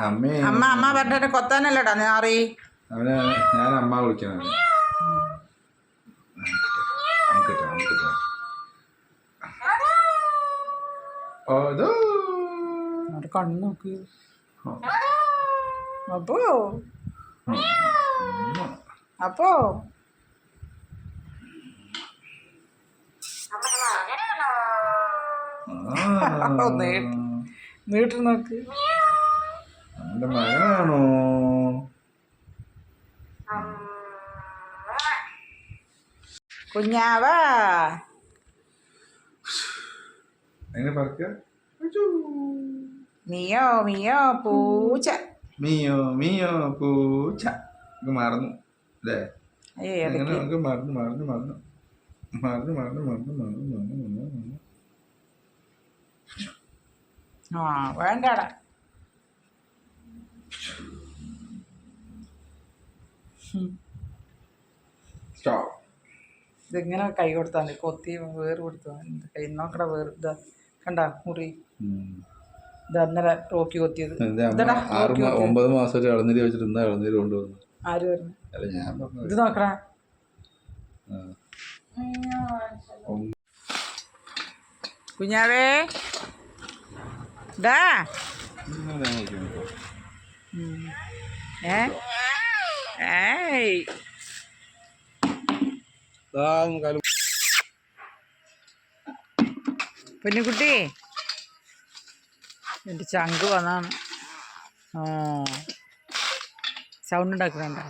അമ്മേ. അമ്മ അമ്മ പറഞ്ഞിട്ട് കൊത്താനല്ലടാ ഞാറി അവനെ ഞാൻ അമ്മ വിളിക്കണം. കണ്ണ് നോക്ക്. അപ്പോ? അപ്പോ ആ. നീട്ട്. നോക്ക്. അവന്റെ മകനാണോ കുഞ്ഞാവാ. എങ്ങനെ പറക്ക? മിയോ മിയോ പൂച്ച. മിയോ മിയോ പൂച്ച. മറന്നു അല്ലേ? മറന്നു മറന്നു മറന്നു മറന്നു മറന്നു മറന്നു മറന്നു മറന്നു. ആ വേണ്ടട. ഇതിങ്ങനെ കൈ കൊടുത്താൽ കൊത്തി വേറെ കൊടുത്തു കൈ നോക്കട വേറെ. ഇതാ കണ്ട മുറി. ഇതന്നലെ ടോക്കി കൊത്തിയത്. ഒമ്പത് മാസം വെച്ചിട്ട് കൊണ്ടുവന്നു ഇത് നോക്കടാ. കുഞ്ഞാവേ. ഡാ ഏയ്. പൊന്നുകുട്ടി. എന്റെ ചങ്ക് വന്നാണ്. ആ സൗണ്ട് ഉണ്ടാക്കുന്നുണ്ടോ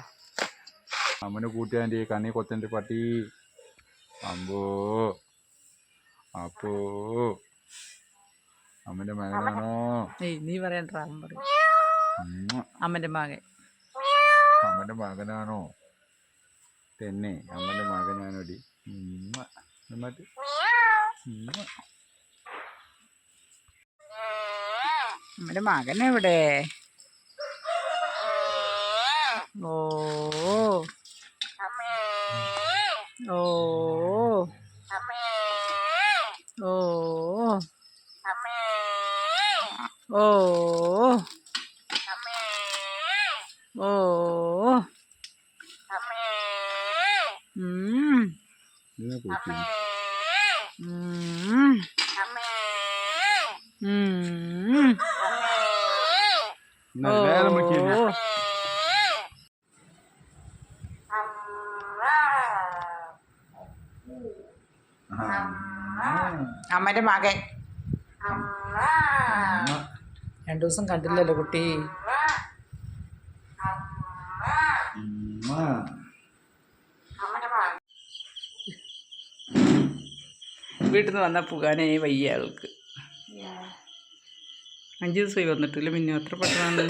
അമ്മനെ കൂട്ടിയാന്റെ കണ്ണി കൊത്തന്റെ പട്ടി. അമ്പോ. അപ്പോ. അമ്മന്റെ മകനാണോ? നീ പറയണ്ട അവൻ അമ്മന്റെ മകൻ. അമ്മന്റെ മകനാണോ? തന്നെ അമ്മന്റെ മകനാണോ അമ്മന്റെ മകൻ എവിടെ? ഓ. ഓ. ഓ ഓ ഓ അമ്മന്റെ മകൻ രണ്ടു ദിവസം കണ്ടില്ലല്ലോ കുട്ടി. വീട്ടിൽ നിന്ന് വന്നാൽ പോകാനേ വയ്യ ആൾക്ക്. അഞ്ച് ദിവസമായി വന്നിട്ടില്ല. പിന്നെ എത്ര പെട്ടെന്നാണ്